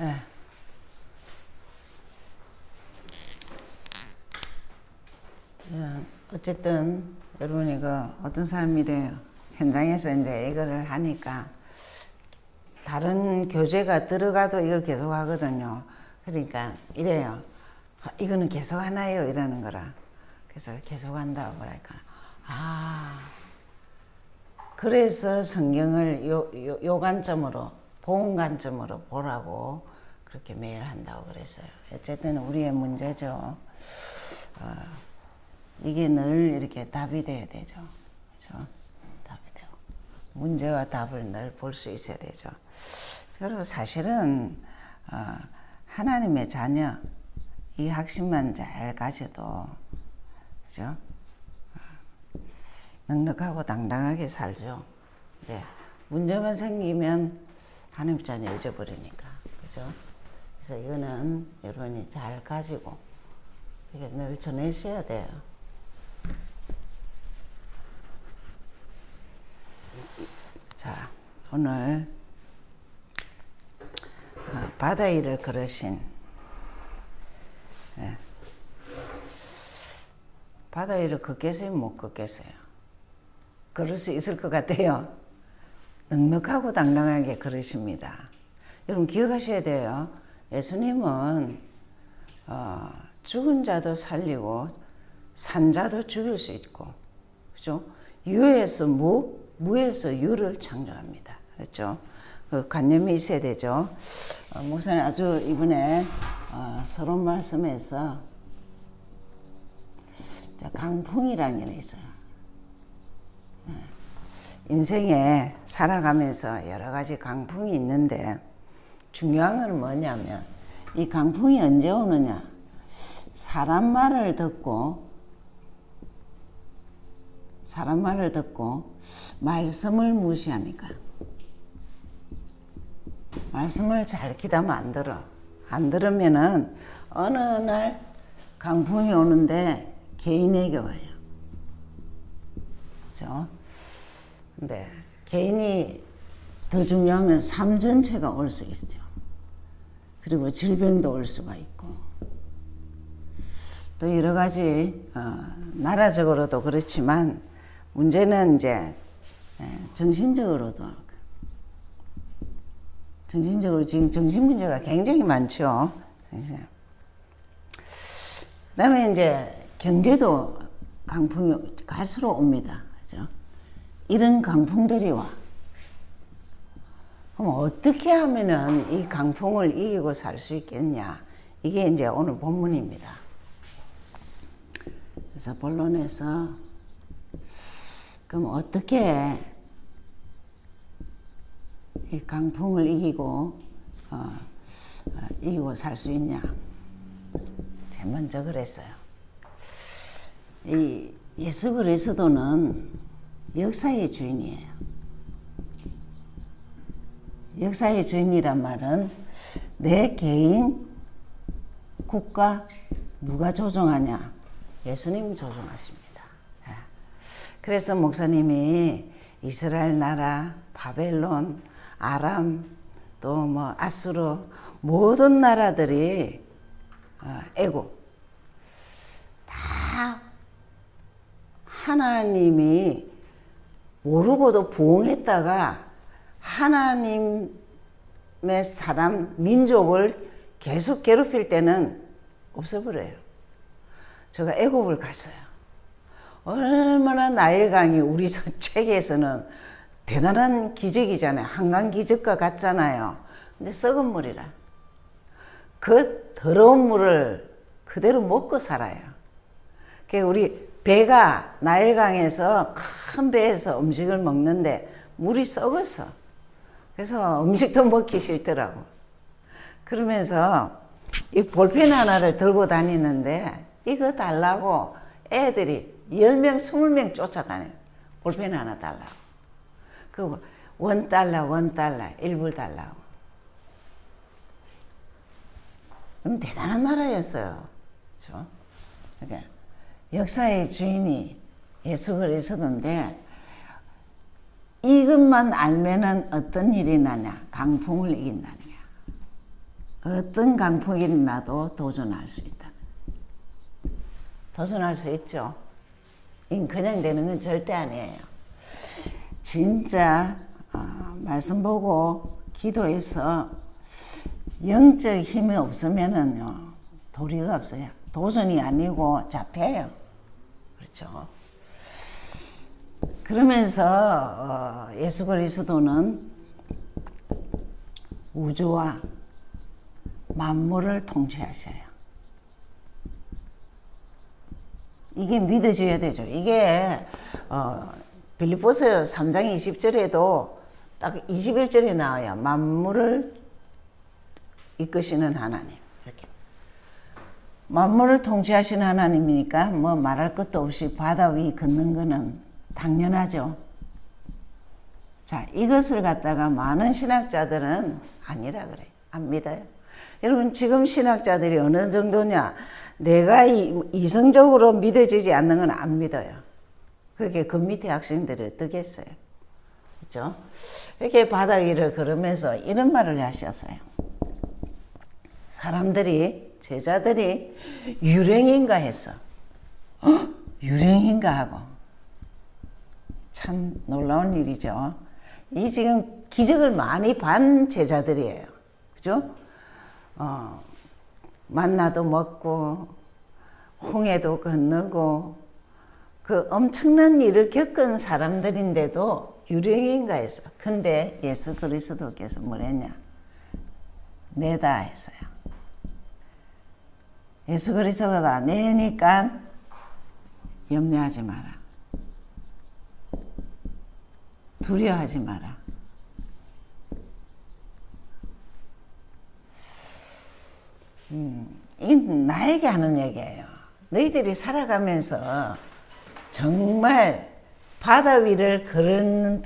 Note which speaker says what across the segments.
Speaker 1: 예. 예, 어쨌든 여러분이 그 어떤 사람이래요. 현장에서 이제 이거를 하니까 다른 교재가 들어가도 이걸 계속 하거든요. 그러니까 이래요. 아, 이거는 계속 하나요? 이러는 거라. 그래서 계속 한다고 그러니까. 아. 그래서 성경을 요, 요, 요 관점으로, 보험 관점으로 보라고 그렇게 매일 한다고 그랬어요. 어쨌든 우리의 문제죠. 어, 이게 늘 이렇게 답이 돼야 되죠. 그죠? 답이 되고. 문제와 답을 늘 볼 수 있어야 되죠. 그리고 사실은, 어, 하나님의 자녀, 이 학심만 잘 가져도, 그죠? 넉넉하고 당당하게 살죠. 네. 문제만 생기면 하나님 자녀 잊어버리니까. 그죠? 그래서 이거는 여러분이 잘 가지고, 이게 늘 전해셔야 돼요. 자, 오늘 어, 바다 위를 걸으신 네. 바다 위를 걷겠어요? 못 걷겠어요? 걸을 수 있을 것 같아요. 넉넉하고 당당하게 걸으십니다. 여러분 기억하셔야 돼요. 예수님은 어, 죽은 자도 살리고 산 자도 죽일 수 있고, 그죠? 유에서 무, 무에서 유를 창조합니다. 그렇죠? 그 관념이 있어야 되죠. 어, 목사님 아주 이번에 어, 서론 말씀에서 강풍이라는 게 있어요. 네. 인생에 살아가면서 여러 가지 강풍이 있는데 중요한 건 뭐냐면 이 강풍이 언제 오느냐? 사람 말을 듣고 사람 말을 듣고 말씀을 무시하니까 말씀을 잘 기다면 안 들어. 안 들으면은 어느 날 강풍이 오는데 개인에게 와요. 그죠? 근데 개인이 더 중요한 건삶 전체가 올 수 있죠. 그리고 질병도 올 수가 있고. 또 여러 가지, 어, 나라적으로도 그렇지만 문제는 이제 정신적으로도 정신적으로 지금 정신 문제가 굉장히 많죠. 그다음에 이제 경제도 강풍이 갈수록 옵니다. 그죠? 이런 강풍들이 와. 그럼 어떻게 하면은 이 강풍을 이기고 살 수 있겠냐? 이게 이제 오늘 본문입니다. 그래서 본론에서 그럼 어떻게 이 강풍을 이기고 어, 어, 이기고 살 수 있냐? 제일 먼저 그랬어요. 이 예수 그리스도는 역사의 주인이에요. 역사의 주인이란 말은 내 개인, 국가 누가 조종하냐? 예수님 조종하십니다. 예. 그래서 목사님이 이스라엘 나라, 바벨론, 아람, 또 뭐 아수르 모든 나라들이 어, 애국 다 하나님이 모르고도 부응했다가 하나님의 사람 민족을 계속 괴롭힐 때는 없어버려요. 제가 애굽을 갔어요. 얼마나 나일강이 우리 책에서는 대단한 기적이잖아요. 한강 기적과 같잖아요. 근데 썩은 물이라. 그 더러운 물을 그대로 먹고 살아요. 그 우리 배가 나일강에서 큰 배에서 음식을 먹는데 물이 썩었어. 그래서 음식도 먹기 싫더라고. 그러면서 이 볼펜 하나를 들고 다니는데 이거 달라고 애들이 10명, 20명 쫓아다녀요. 볼펜 하나 달라고. 그 원달러, 원 달러, 일불 달라고. 그럼 대단한 나라였어요. 그렇죠? 그러니까 역사의 주인이 예수 그리스도인데 이것만 알면은 어떤 일이 나냐? 강풍을 이긴다는 거야. 어떤 강풍이 나도 도전할 수 있다. 도전할 수 있죠. 그냥 되는 건 절대 아니에요. 진짜 어, 말씀 보고 기도해서 영적 힘이 없으면은요 도리가 없어요. 도전이 아니고 잡혀요. 그렇죠. 그러면서 어, 예수 그리스도는 우주와 만물을 통치하셔요. 이게 믿어져야 되죠. 이게 어, 빌리포스 3장 20절에도 딱 21절에 나와요. 만물을 이끄시는 하나님. 만물을 통치하시는 하나님이니까 뭐 말할 것도 없이 바다 위 걷는 거는 당연하죠. 자, 이것을 갖다가 많은 신학자들은 아니라 그래. 안 믿어요. 여러분, 지금 신학자들이 어느 정도냐? 내가 이성적으로 믿어지지 않는 건 안 믿어요. 그게 그 밑에 학생들이 어떻게 했어요? 그죠? 이렇게 바다 위를 걸으면서 이런 말을 하셨어요. 사람들이, 제자들이 유령인가 했어. 어? 유령인가 하고. 참 놀라운 일이죠. 이 지금 기적을 많이 반 제자들이에요. 그죠? 어, 만나도 먹고, 홍해도 건너고, 그 엄청난 일을 겪은 사람들인데도 유령인가 했어. 근데 예수 그리스도께서 뭐랬냐? 내다 했어요. 예수 그리스도가 내니까 염려하지 마라. 두려워하지 마라. 음, 이건 나에게 하는 얘기예요. 너희들이 살아가면서 정말 바다 위를 걸은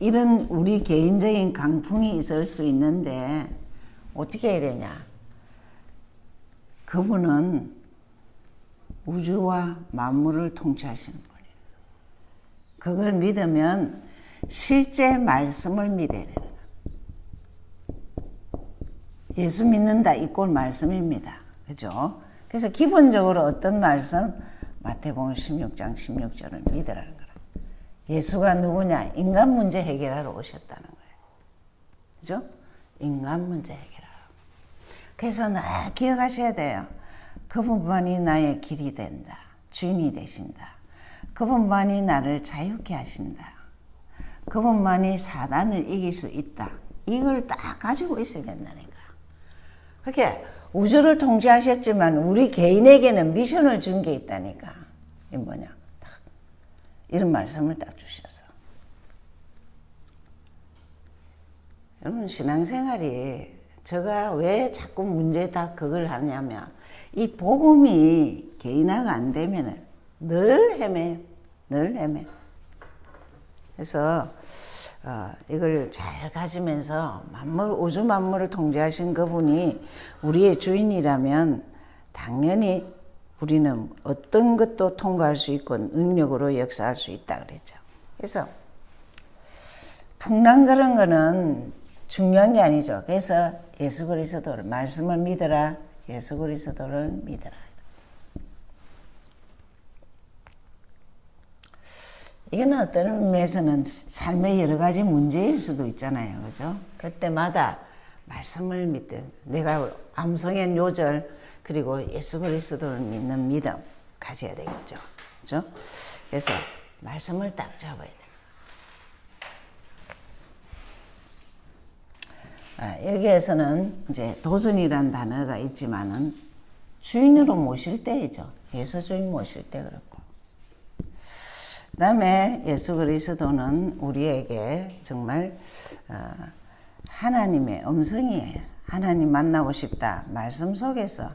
Speaker 1: 이런 우리 개인적인 강풍이 있을 수 있는데 어떻게 해야 되냐? 그분은 우주와 만물을 통치하시는 분이에요. 그걸 믿으면 실제 말씀을 믿어야 돼요. 예수 믿는다 이꼴 말씀입니다. 그죠? 그래서 기본적으로 어떤 말씀? 마태복음 16장 16절을 믿으라는 거라. 예수가 누구냐? 인간 문제 해결하러 오셨다는 거예요. 그죠? 인간 문제 해결하러. 그래서 늘 기억하셔야 돼요. 그분만이 나의 길이 된다. 주인이 되신다. 그분만이 나를 자유케 하신다. 그분만이 사단을 이길 수 있다. 이걸 딱 가지고 있어야 된다니까. 그렇게 우주를 통제하셨지만 우리 개인에게는 미션을 준 게 있다니까. 이 뭐냐? 딱 이런 말씀을 딱 주셔서. 여러분 신앙생활이 제가 왜 자꾸 문제다 그걸 하냐면 이 복음이 개인화가 안 되면 늘 헤매요. 늘 헤매. 그래서 어, 이걸 잘 가지면서 만물 우주 만물을 통제하신 그분이 우리의 주인이라면 당연히 우리는 어떤 것도 통과할 수 있고 능력으로 역사할 수 있다 그랬죠. 그래서 풍랑 그런 거는 중요한 게 아니죠. 그래서 예수 그리스도를 말씀을 믿어라. 예수 그리스도를 믿어라. 이거는 어떤 의미에서는 삶의 여러 가지 문제일 수도 있잖아요. 그죠? 그때마다 말씀을 믿든 내가 암송의 요절 그리고 예수 그리스도를 믿는 믿음 가져야 되겠죠. 그죠? 그래서 말씀을 딱 잡아야 돼. 여기에서는 이제 도전이란 단어가 있지만은 주인으로 모실 때이죠. 예수 주인 모실 때 그렇고. 그 다음에 예수 그리스도는 우리에게 정말 어, 하나님의 음성이에요. 하나님 만나고 싶다. 말씀 속에서,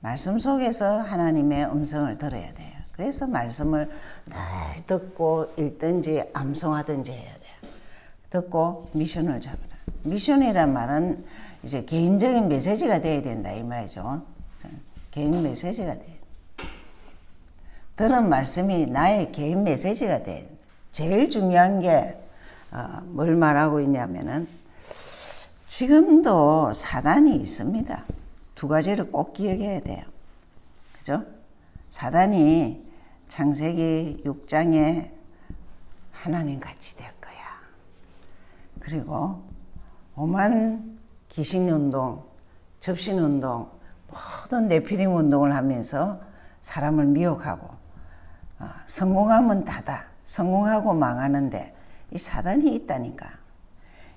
Speaker 1: 말씀 속에서 하나님의 음성을 들어야 돼요. 그래서 말씀을 늘 듣고 읽든지 암송하든지 해야 돼요. 듣고 미션을 잡으라. 미션이란 말은 이제 개인적인 메시지가 돼야 된다 이 말이죠. 개인 메시지가 돼. 들은 말씀이 나의 개인 메시지가 돼. 제일 중요한 게뭘 어, 말하고 있냐면은 지금도 사단이 있습니다. 두 가지를 꼭 기억해야 돼요. 그죠? 사단이 창세기 6장에 하나님 같이 될 거야. 그리고 오만 기신 운동, 접신 운동, 모든 내피림 운동을 하면서 사람을 미혹하고 어, 성공하면 다다. 성공하고 망하는데 이 사단이 있다니까.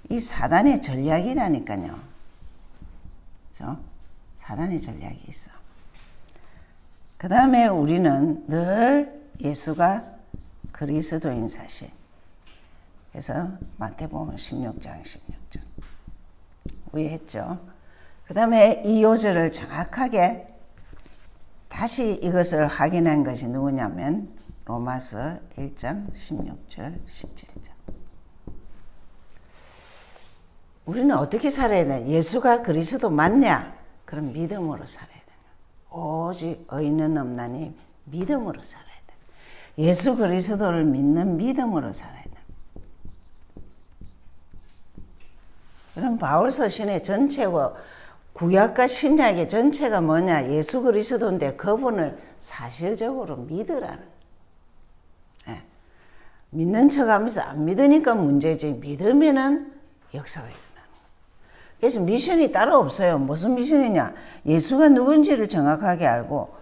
Speaker 1: 이 사단의 전략이라니까요. 그죠? 사단의 전략이 있어. 그 다음에 우리는 늘 예수가 그리스도인 사실. 그래서 마태복음 16장 16 절. 위에 했죠. 그 다음에 이 요절을 정확하게 다시 이것을 확인한 것이 누구냐면 로마서 1장 16절 17절. 우리는 어떻게 살아야 되냐? 예수가 그리스도 맞냐? 그럼 믿음으로 살아야 돼요. 오직 의는 없나니 믿음으로 살아야 돼. 예수 그리스도를 믿는 믿음으로 살아야 돼. 그럼 바울 서신의 전체고 구약과 신약의 전체가 뭐냐? 예수 그리스도인데 그분을 사실적으로 믿으라는. 네. 믿는 척하면서 안 믿으니까 문제지. 믿으면은 역사가 일어나는 거. 그래서 미션이 따로 없어요. 무슨 미션이냐? 예수가 누군지를 정확하게 알고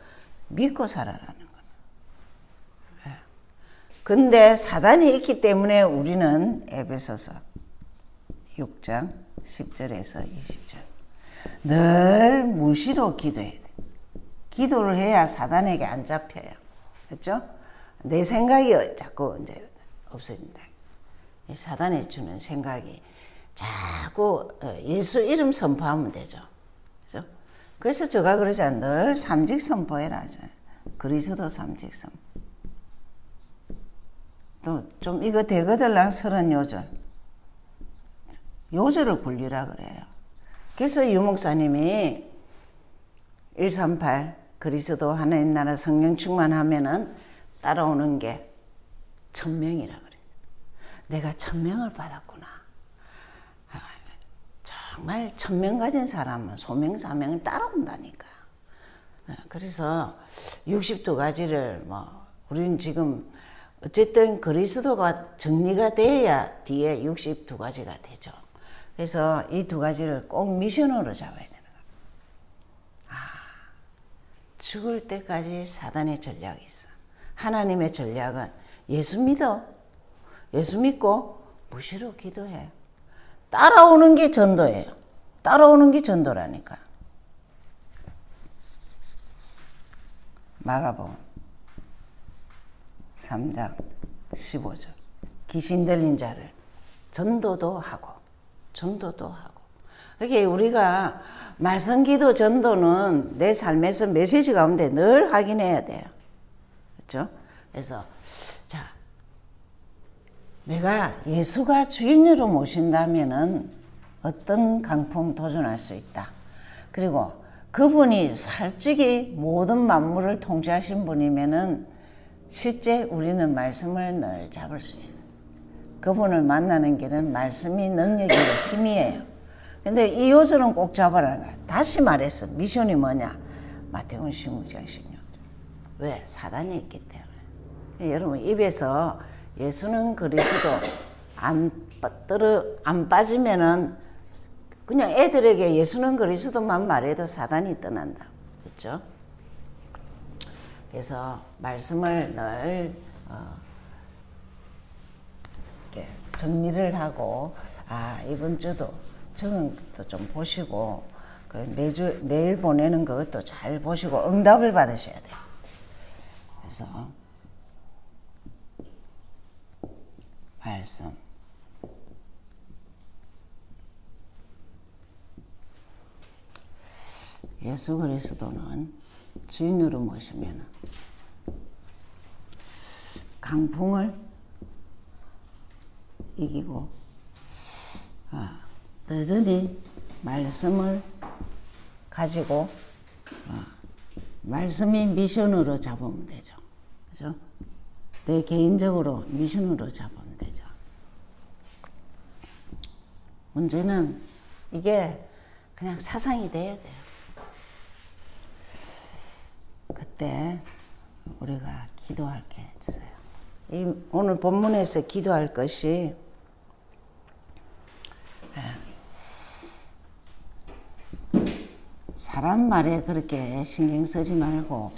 Speaker 1: 믿고 살아라는 거. 네. 근데 사단이 있기 때문에 우리는 에베소서 6장 10절에서 20절 늘 무시로 기도해야 돼. 기도를 해야 사단에게 안 잡혀요. 그렇죠? 내 생각이 자꾸 이제 없어진다. 사단이 주는 생각이 자꾸 어, 예수 이름 선포하면 되죠. 그죠? 그래서 제가 그러잖아요. 늘 삼직 선포해라. 그리스도 삼직 선포. 또 좀 이거 대거들랑 서른 요절. 요절을 굴리라 그래요. 그래서 유목사님이 138 그리스도 하나님 나라 성령 충만하면은 따라오는 게 천명이라 그래. 내가 천명을 받았구나. 아, 정말 천명 가진 사람은 소명 사명을 따라온다니까. 아, 그래서 62가지를 뭐 우리는 지금 어쨌든 그리스도가 정리가 돼야 뒤에 62가지가 되죠. 그래서 이 두 가지를 꼭 미션으로 잡아야 되는 거예요. 아, 죽을 때까지 사단의 전략이 있어. 하나님의 전략은 예수 믿어. 예수 믿고 무시로 기도해. 따라오는 게 전도예요. 따라오는 게 전도라니까. 마가복음 3장 15절. 귀신 들린 자를 전도도 하고 전도도 하고. 그게 우리가 말씀 기도 전도는 내 삶에서 메시지 가운데 늘 확인해야 돼요. 그렇죠? 그래서 자 내가 예수가 주인으로 모신다면은 어떤 강풍 도전할 수 있다. 그리고 그분이 솔직히 모든 만물을 통치하신 분이면은 실제 우리는 말씀을 늘 잡을 수 있는. 그분을 만나는 길은 말씀이 능력이고 힘이에요. 근데 이 요소는 꼭 잡아라. 다시 말했어. 미션이 뭐냐? 마태복음 16장 16절. 왜? 사단이 있기 때문에. 여러분 입에서 예수는 그리스도 안 떨어 안 빠지면은 그냥 애들에게 예수는 그리스도만 말해도 사단이 떠난다. 그렇죠? 그래서 말씀을 늘 어, 정리를 하고 아 이번 주도 적응도 좀 보시고 그 매주 매일 보내는 것도 잘 보시고 응답을 받으셔야 돼요. 그래서 말씀. 예수 그리스도는 주인으로 모시면 강풍을 이기고 아, 여전히 말씀을 가지고 아, 말씀이 미션으로 잡으면 되죠. 그죠? 내 개인적으로 미션으로 잡으면 되죠. 문제는 이게 그냥 사상이 돼야 돼요. 그때 우리가 기도할 게 있어요. 이 오늘 본문에서 기도할 것이 사람 말에 그렇게 신경 쓰지 말고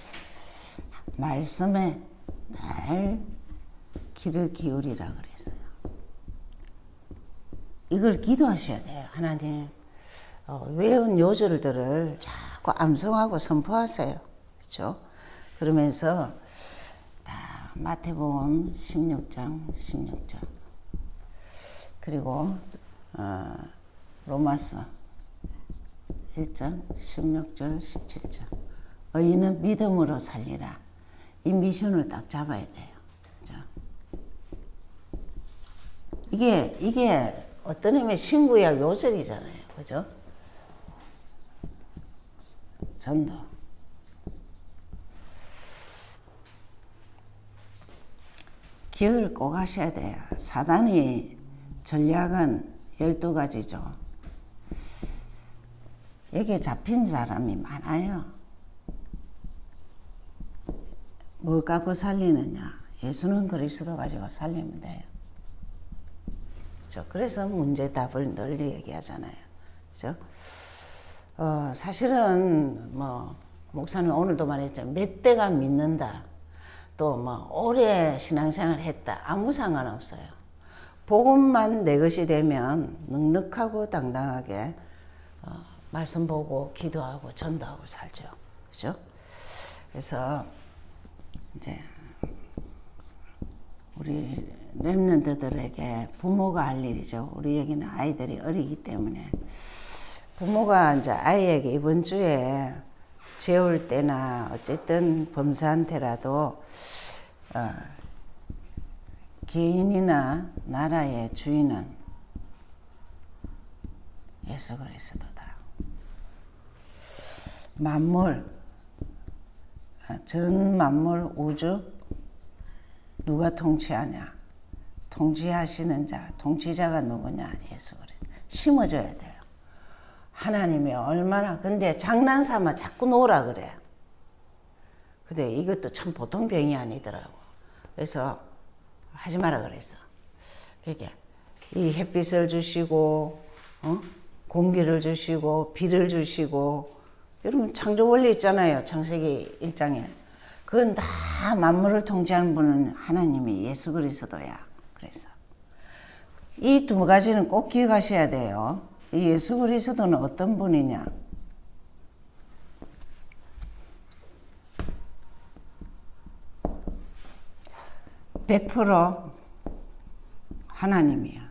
Speaker 1: 말씀에 날 귀를 기울이라 그랬어요. 이걸 기도하셔야 돼요. 하나님 어, 외운 요절들을 자꾸 암송하고 선포하세요. 그렇죠? 그러면서 다 마태복음 16장 16장 그리고 어, 로마서 1장 16절 17절 의인은 믿음으로 살리라 이 미션을 딱 잡아야 돼요. 자. 이게 이게 어떤 의미의 신구약 요절이잖아요. 그죠? 전도. 기억을 꼭 하셔야 돼요. 사단이 전략은 12가지죠. 여기에 잡힌 사람이 많아요. 뭐 갖고 살리느냐? 예수는 그리스도 가지고 살리면 돼요. 그렇죠? 그래서 문제 답을 널리 얘기하잖아요. 그죠? 어, 사실은 뭐 목사님 오늘도 말했지만 몇 대가 믿는다. 또 뭐 오래 신앙생활 했다. 아무 상관없어요. 복음만 내 것이 되면 넉넉하고 당당하게 어, 말씀 보고 기도하고 전도하고 살죠. 그죠? 그래서 이제 우리 랩런트들에게 부모가 할 일이죠. 우리 여기는 아이들이 어리기 때문에 부모가 이제 아이에게 이번 주에 재울 때나 어쨌든 범사한테라도 어, 개인이나 나라의 주인은 예수 그리스도다. 만물, 아, 전 만물 우주 누가 통치하냐? 통치하시는 자, 통치자가 누구냐? 예수 그리스도. 심어줘야 돼요. 하나님이 얼마나 근데 장난삼아 자꾸 놓으라 그래. 근데 이것도 참 보통 병이 아니더라고. 그래서 하지 마라 그랬어. 그게 이 햇빛을 주시고 어? 공기를 주시고 비를 주시고 여러분 창조 원리 있잖아요. 창세기 1장에. 그건 다 만물을 통치하는 분은 하나님이 예수 그리스도야. 그래서 이 두 가지는 꼭 기억하셔야 돼요. 이 예수 그리스도는 어떤 분이냐? (100% 하나님이야)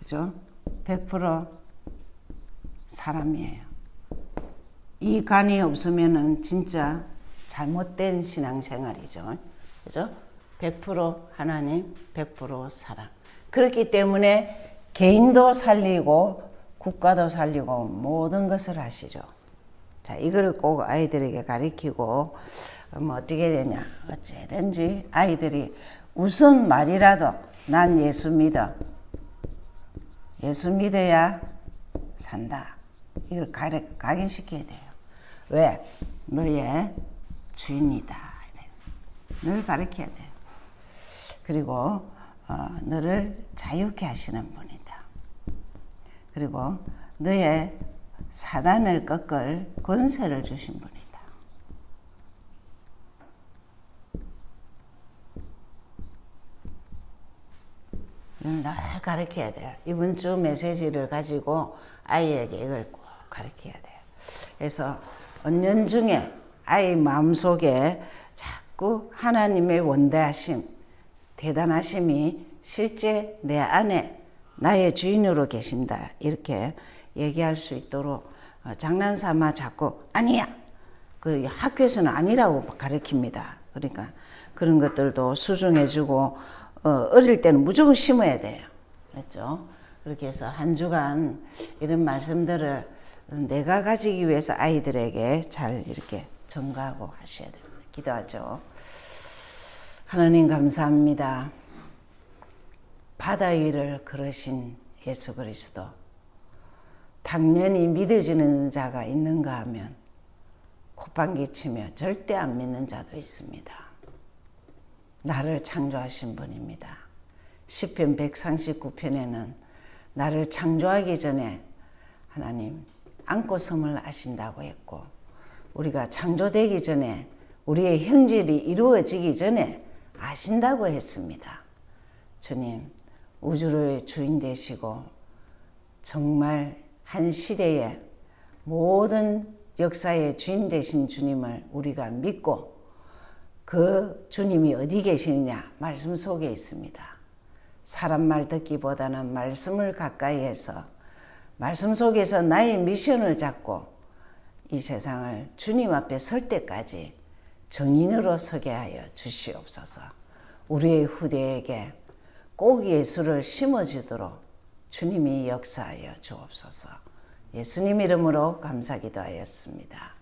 Speaker 1: 그죠? (100% 사람이에요) 이 간이 없으면은 진짜 잘못된 신앙생활이죠 그죠? (100% 하나님) (100% 사람) 그렇기 때문에 개인도 살리고 국가도 살리고 모든 것을 하시죠. 자, 이거를 꼭 아이들에게 가르치고 뭐 어떻게 되냐. 어찌든지 아이들이 우선 말이라도 난 예수 믿어. 예수 믿어야 산다. 이걸 각인시켜야 돼요. 왜? 너의 주인이다. 늘 가르쳐야 돼요. 그리고 어, 너를 자유케 하시는 분이다. 그리고 너의 사단을 꺾을 권세를 주신 분이다. 늘 가르쳐야 돼요. 이번 주 메시지를 가지고 아이에게 이걸 꼭 가르쳐야 돼요. 그래서 언년 중에 아이 마음속에 자꾸 하나님의 원대하심, 대단하심이 실제 내 안에 나의 주인으로 계신다. 이렇게 얘기할 수 있도록 어, 장난삼아 자꾸 아니야. 그 학교에서는 아니라고 가르칩니다. 그러니까 그런 것들도 수중해주고 어, 어릴 때는 무조건 심어야 돼요. 그렇죠? 그렇게 해서 한 주간 이런 말씀들을 내가 가지기 위해서 아이들에게 잘 이렇게 전가하고 하셔야 됩니다. 기도하죠. 하나님 감사합니다. 바다 위를 걸으신 예수 그리스도 당연히 믿어지는 자가 있는가 하면 콧방귀 치며 절대 안 믿는 자도 있습니다. 나를 창조하신 분입니다. 시편 139편에는 나를 창조하기 전에 하나님 안고섬을 아신다고 했고 우리가 창조되기 전에 우리의 형질이 이루어지기 전에 아신다고 했습니다. 주님 우주의 주인 되시고 정말 한 시대에 모든 역사의 주인 되신 주님을 우리가 믿고 그 주님이 어디 계시느냐 말씀 속에 있습니다. 사람 말 듣기보다는 말씀을 가까이 해서 말씀 속에서 나의 미션을 잡고 이 세상을 주님 앞에 설 때까지 정인으로 서게 하여 주시옵소서. 우리의 후대에게 꼭 예수를 심어주도록 주님이 역사하여 주옵소서. 예수님 이름으로 감사 기도하였습니다.